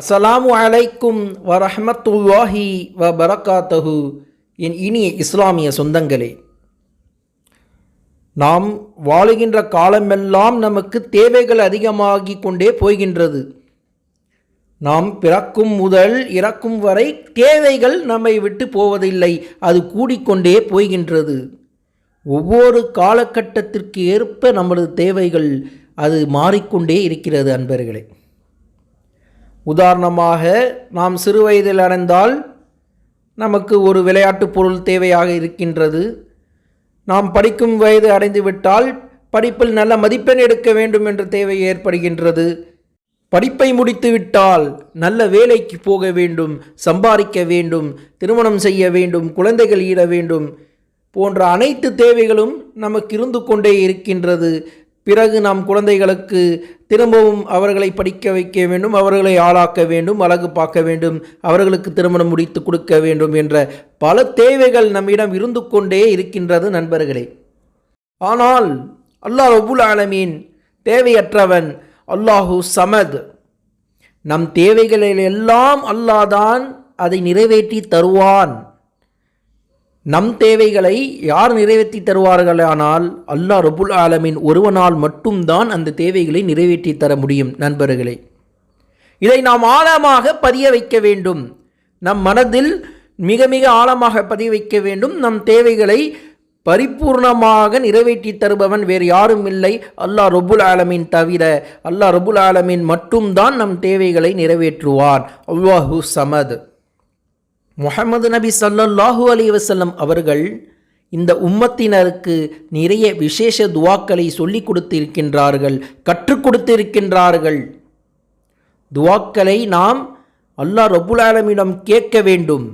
அஸ்ஸலாமு அலைக்கும் வரஹமத்துல்லாஹி வ பரக்காத்தஹு என் இனிய இஸ்லாமிய சொந்தங்களே நாம் வாழுகின்ற காலமெல்லாம் நமக்கு தேவைகள் அதிகமாகி கொண்டே போகின்றது. நாம் பிறக்கும் முதல் இறக்கும் வரை தேவைகள் நம்மை விட்டு போவதில்லை அது கூடிக்கொண்டே போகின்றது. ஒவ்வொரு காலகட்டத்திற்கு ஏற்ப நமது தேவைகள் அது மாறிக்கொண்டே இருக்கிறது அன்பர்களே. உதாரணமாக நாம் சிறு வயதில் அடைந்தால் நமக்கு ஒரு விளையாட்டுப் பொருள் தேவையாக இருக்கின்றது. நாம் படிக்கும் வயது அடைந்துவிட்டால் படிப்பில் நல்ல மதிப்பெண் எடுக்க வேண்டும் என்ற தேவை ஏற்படுகின்றது. படிப்பை முடித்துவிட்டால் நல்ல வேலைக்கு போக வேண்டும் சம்பாதிக்க வேண்டும் திருமணம் செய்ய வேண்டும் குழந்தைகள் ஈட வேண்டும் போன்ற அனைத்து தேவைகளும் நமக்கு இருந்து கொண்டே இருக்கின்றது. பிறகு நாம் குழந்தைகளுக்கு திரும்பவும் அவர்களை படிக்க வைக்க வேண்டும் அவர்களை ஆளாக்க வேண்டும் அழகு பார்க்க வேண்டும் அவர்களுக்கு திருமணம் முடித்து கொடுக்க வேண்டும் என்ற பல தேவைகள் நம்மிடம் இருந்து கொண்டே இருக்கின்றது நண்பர்களே. ஆனால் அல்லாஹ் அபுல் ஆலமீன் தேவையற்றவன் அல்லாஹு சமத். நம் தேவைகளில் எல்லாம் அல்லாதான் அதை நிறைவேற்றி தருவான். நம் தேவைகளை யார் நிறைவேற்றி தருவார்களானால் அல்லாஹ் ரபுல் ஆலமின் ஒருவனால் மட்டும்தான் அந்த தேவைகளை நிறைவேற்றி தர முடியும் நண்பர்களே. இதை நாம் ஆழமாக பதிய வைக்க வேண்டும். நம் மனதில் மிக மிக ஆழமாக பதிய வைக்க வேண்டும். நம் தேவைகளை பரிபூர்ணமாக நிறைவேற்றி தருபவன் வேறு யாரும் இல்லை. அல்லாஹ் ரபுல் ஆலமின் தவிர அல்லாஹ் ரபுல் ஆலமின் மட்டும்தான் நம் தேவைகளை நிறைவேற்றுவார் அல்லாஹு சமத். முஹம்மது நபி சல்லல்லாஹு அலி வசல்லம் அவர்கள் இந்த உம்மத்தினருக்கு நிறைய விசேஷ துவாக்களை சொல்லிக் கொடுத்திருக்கின்றார்கள் கற்றுக் கொடுத்திருக்கின்றார்கள். துவாக்களை நாம் அல்லாஹ் ரபுல் ஆலமிடம் கேட்க வேண்டும்.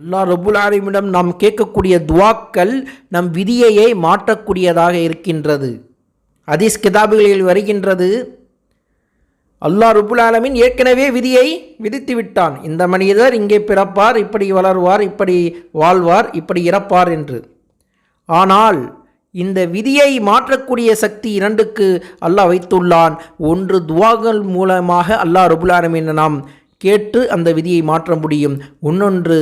அல்லாஹ் ரபுல் ஆலமிடம் நாம் கேட்கக்கூடிய துவாக்கள் நம் விதியையே மாற்றக்கூடியதாக இருக்கின்றது. அதீஸ் கிதாபுகளில் வருகின்றது அல்லாஹ் ருபுல் ஆலமின் ஏற்கனவே விதியை விதித்து விட்டான் இந்த மனிதர் இங்கே பிறப்பார் இப்படி வளர்வார் இப்படி வாழ்வார் இப்படி இறப்பார் என்று. ஆனால் இந்த விதியை மாற்றக்கூடிய சக்தி இரண்டுக்கு அல்லாஹ் வைத்துள்ளான். ஒன்று துவாக்கள் மூலமாக அல்லாஹ் ருபுல் ஆலமின் நாம் கேட்டு அந்த விதியை மாற்ற முடியும். இன்னொன்று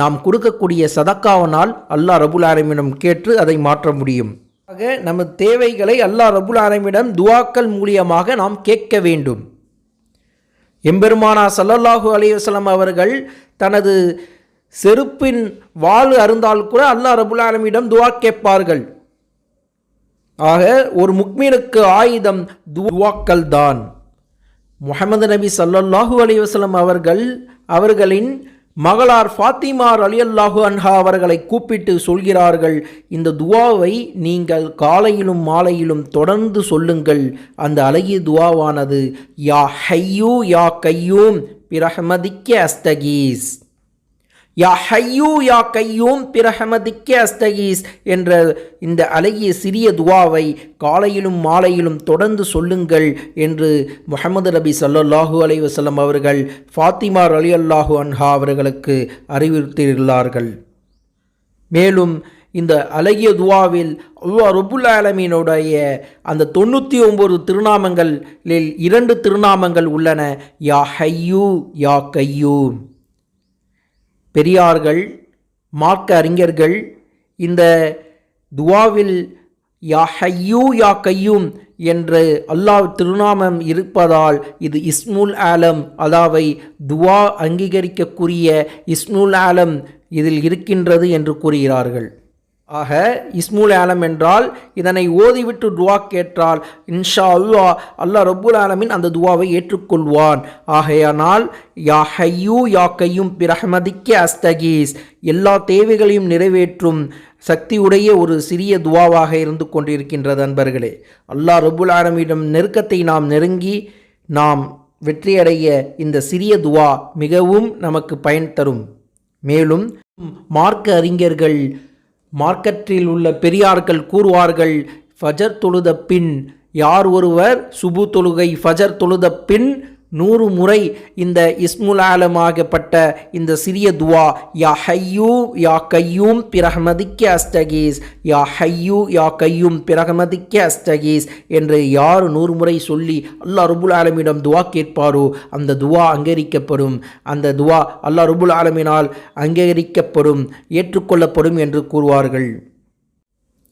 நாம் கொடுக்கக்கூடிய சதக்காவனால் அல்லாஹ் ரபுல் ஆலமிடம் கேட்டு அதை மாற்ற முடியும். ஆக நமது தேவைகளை அல்லாஹ் ரபுல் ஆலமிடம் துவாக்கள் மூலியமாக நாம் கேட்க வேண்டும். எம்பெருமானா சல்லல்லாஹு அலையுஸ்லாம் அவர்கள் தனது செருப்பின் வாழ் அருந்தால் கூட அல்லாஹ் ரபுல் ஆலமிடம் துவா கேட்பார்கள். ஆக ஒரு முக்மீனுக்கு ஆயுதம் துவாக்கள் தான் முகமது நபி சல்லல்லாஹு அலையுஸ்லாம் அவர்கள் அவர்களின் மகளார் ஃபாத்திமார் அலி அல்லாஹு அன்ஹா அவர்களை கூப்பிட்டு சொல்கிறார்கள் இந்த துவாவை நீங்கள் காலையிலும் மாலையிலும் தொடர்ந்து சொல்லுங்கள். அந்த அழகிய துவாவானது யா ஹையூ யா கையூம் பிரஹமதிக்க அஸ்தகீஸ். யா ஹையூ யா கையூம் பிரஹமதிக்கே அஸ்தகீஸ் என்ற இந்த அழகிய சிறிய துவாவை காலையிலும் மாலையிலும் தொடர்ந்து சொல்லுங்கள் என்று முகமது நபி சல்லாஹூ அலை வசல்லம் அவர்கள் ஃபாத்திமா அலி அல்லாஹூ அன்ஹா அவர்களுக்கு அறிவுறுத்தியுள்ளார்கள் மேலும் இந்த அழகிய துவாவில் அவ்வா ரொபுல் ஆலமீனுடைய அந்த தொண்ணூற்றி ஒம்பது திருநாமங்களில் இரண்டு திருநாமங்கள் உள்ளன. யா ஹையூ யா கையூம். பெரியார்கள் மார்க்க அறிஞர்கள் இந்த துவாவில் யா ஹையூ யா கையூம் என்று அல்லாஹ் திருநாமம் இருப்பதால் இது இஸ்முல் ஆலம் அதாவை துவா அங்கீகரிக்கக்கூடிய இஸ்முல் ஆலம் இதில் இருக்கின்றது என்று கூறுகிறார்கள். ஆக இஸ்முல் ஆலம் என்றால் இதனை ஓதிவிட்டு துவா கேட்டால் இன்ஷா அல்லா அல்லாஹ் ரப்புல் ஆலமின் அந்த துவாவை ஏற்றுக்கொள்வான். ஆகையானால் யா ஹையூ யா கையும் பிரஹமதிக்க அஸ்தகீஸ். எல்லா தேவைகளையும் நிறைவேற்றும் சக்தியுடைய ஒரு சிறிய துவாவாக இருந்து கொண்டிருக்கின்றது அன்பர்களே. அல்லாஹ் ரபுல் ஆலமிடம் நெருக்கத்தை நாம் நெருங்கி நாம் வெற்றியடைய இந்த சிறிய துவா மிகவும் நமக்கு பயன் தரும். மேலும் மார்க்க அறிஞர்கள் மார்க்கெட்டில் உள்ள பெரியார்கள் கூறுவார்கள் ஃபஜர் தொழுத பின் யார் ஒருவர்? சுபு தொழுகை ஃபஜர் தொழுத பின் நூறு முறை இந்த இஸ்முல் ஆலமாகப்பட்ட இந்த சிறிய துவா யா ஹையூ யா கையூம் பிரஹமதிக்க அஸ்டகீஸ் யா ஹையூ யா கையூம் பிரஹமதிக்க அஸ்டகீஸ் என்று யார் நூறு முறை சொல்லி அல்லா ருபுல் ஆலமிடம் துவா கேட்பாரோ அந்த துவா அங்கீகரிக்கப்படும். அந்த துவா அல்லா ருபுல் ஆலமினால் அங்கீகரிக்கப்படும் ஏற்றுக்கொள்ளப்படும் என்று கூறுவார்கள்.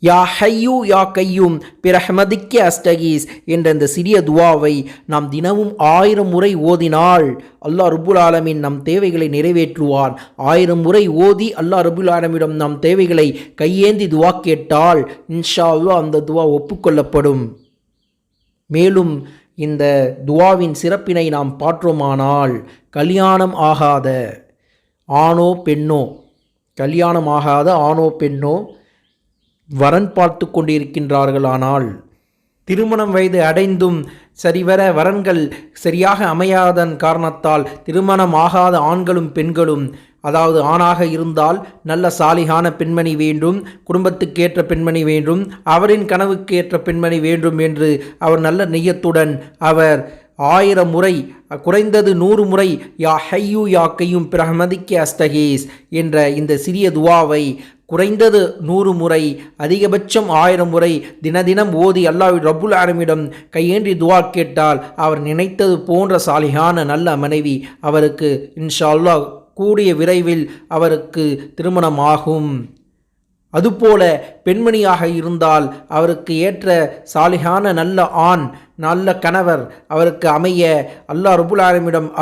யா ஹையூ யா கையும் பிரஹமதிக்க அஸ்டகீஸ் என்ற இந்த சிறிய துவாவை நாம் தினமும் ஆயிரம் முறை ஓதினால் அல்லாஹ் ருபுல் ஆலமின் நம் தேவைகளை நிறைவேற்றுவான். ஆயிரம் முறை ஓதி அல்லாஹ் ருபுல் ஆலமிடம் நம் தேவைகளை கையேந்தி துவா கேட்டால் இன்ஷா அல்லா அந்த துவா ஒப்புக்கொள்ளப்படும். மேலும் இந்த துவாவின் சிறப்பினை நாம் பாற்றோமானால் கல்யாணம் ஆகாத ஆணோ பெண்ணோ கல்யாணம் ஆகாத ஆணோ பெண்ணோ வரன் பார்த்து கொண்டிருக்கின்றார்களானால் திருமணம் வயது அடைந்தும் சரிவர வரன்கள் சரியாக அமையாதன் காரணத்தால் திருமணம் ஆகாத ஆண்களும் பெண்களும் அதாவது ஆணாக இருந்தால் நல்ல சாலிகான பெண்மணி வேண்டும் குடும்பத்துக்கேற்ற பெண்மணி வேண்டும் அவரின் கனவுக்கேற்ற பெண்மணி வேண்டும் என்று அவர் நல்ல நெய்யத்துடன் அவர் ஆயிரம் முறை குறைந்தது நூறு முறை யா ஹையூ யா கையும் பிரஹமதிக்க அஸ்தகீஸ் என்ற இந்த சிறிய துவாவை குறைந்தது நூறு முறை அதிகபட்சம் ஆயிரம் முறை தினதினம் ஓதி அல்லாஹ் ரபுல் ஆரமிடம் கையேன்றி துவா கேட்டால் அவர் நினைத்தது போன்ற சாலிகான நல்ல மனைவி அவருக்கு இன்ஷா அல்லாஹ் கூடிய விரைவில் அவருக்கு திருமணமாகும். அதுபோல பெண்மணியாக இருந்தால் அவருக்கு ஏற்ற சாலிகான நல்ல ஆண் நல்ல கணவர். அவருக்கு அமைய அல்லாஹ் ரபுல்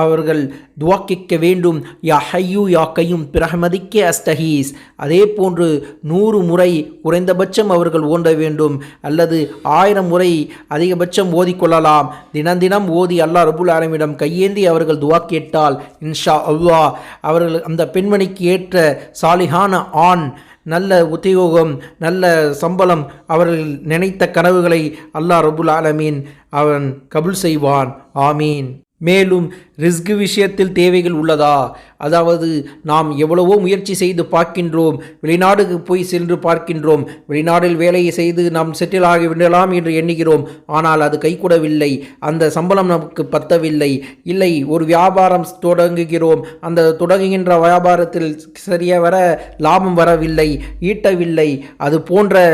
அவர்கள் துவாக்கிக்க வேண்டும். யா ஹையூ யா கையும் பிரஹமதிக்கே அஸ்தஹீஸ். அதே போன்று நூறு முறை குறைந்தபட்சம் அவர்கள் ஓட வேண்டும். அல்லது ஆயிரம் முறை அதிகபட்சம் ஓதிக்கொள்ளலாம் தினம் தினம் ஓதி அல்லா ரபுல் ஆலமிடம் கையேந்தி அவர்கள் துவா கேட்டால் இன்ஷா அவ்வா அவர்கள் அந்த பெண்மணிக்கு ஏற்ற சாலிகான ஆண் நல்ல உத்தியோகம் நல்ல சம்பளம் அவர்கள் நினைத்த கனவுகளை அல்லாஹ் ரபுல் ஆலமீன் அவன் கபுல் செய்வான். ஆமீன். மேலும் ரிஸ்க் விஷயத்தில் தேவைகள் உள்ளதா? அதாவது நாம் எவ்வளவோ முயற்சி செய்து பார்க்கின்றோம் வெளிநாடுக்கு போய் சென்று பார்க்கின்றோம் வெளிநாடில் வேலையை செய்து நாம் செட்டில் ஆகி விடலாம் என்று எண்ணுகிறோம். ஆனால் அது கைகூடவில்லை. அந்த சம்பளம் நமக்கு பத்தவில்லை. இல்லை ஒரு வியாபாரம் தொடங்குகிறோம். அந்த தொடங்குகின்ற வியாபாரத்தில் சரியாக வர லாபம் வரவில்லை ஈட்டவில்லை. அது போன்ற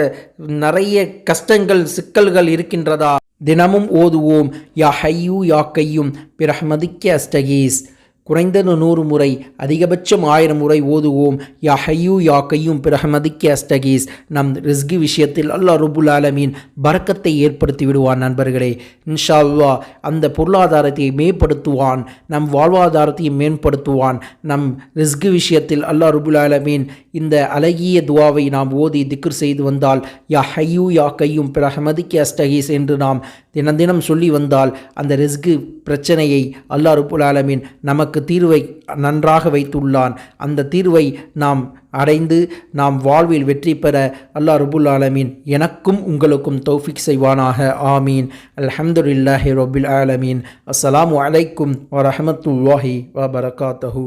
நிறைய கஷ்டங்கள் சிக்கல்கள் இருக்கின்றதா? தினமும் ஓதுவோம். யா ஹையூ யா கையும். பிரஹ்மதிக்கு அஸ்டகீஸ் குறைந்தது நூறு முறை அதிகபட்சம் ஆயிரம் முறை ஓதுவோம். யா ஹையூ யா கையும் பிரஹமதிக்க அஸ்டகீஸ் நம் ரிஸ்கி விஷயத்தில் அல்லா ரபுல் ஆலமீன் பறக்கத்தை ஏற்படுத்தி விடுவான் நண்பர்களே. இன்ஷா அல்லாஹ் அந்த பொருளாதாரத்தை மேம்படுத்துவான். நம் வாழ்வாதாரத்தையும் மேம்படுத்துவான். நம் ரிஸ்கி விஷயத்தில் அல்லா ரபுல் ஆலமீன் இந்த அழகிய துவாவை நாம் ஓதி திக்ர் செய்து வந்தால் யா ஹையூ யா கையும் பிரஹமதிக்க அஸ்டகீஸ் என்று நாம் தினம் தினம் சொல்லி வந்தால் அந்த ரிஸ்கு பிரச்சனையை அல்லாஹ் ரபுல் ஆலமின் நமக்கு தீர்வை நன்றாக வைத்துள்ளான். அந்த தீர்வை நாம் அடைந்து நாம் வாழ்வில் வெற்றி பெற அல்லாஹ் ரபுல் ஆலமீன் எனக்கும் உங்களுக்கும் தௌஃபிக் செய்வானாக. ஆமீன். அல்ஹம்துலில்லாஹி ரபுல் ஆலமீன். அஸ்ஸலாமு அலைக்கும் வரஹமத்துல்லாஹி வபரகாத்தஹூ.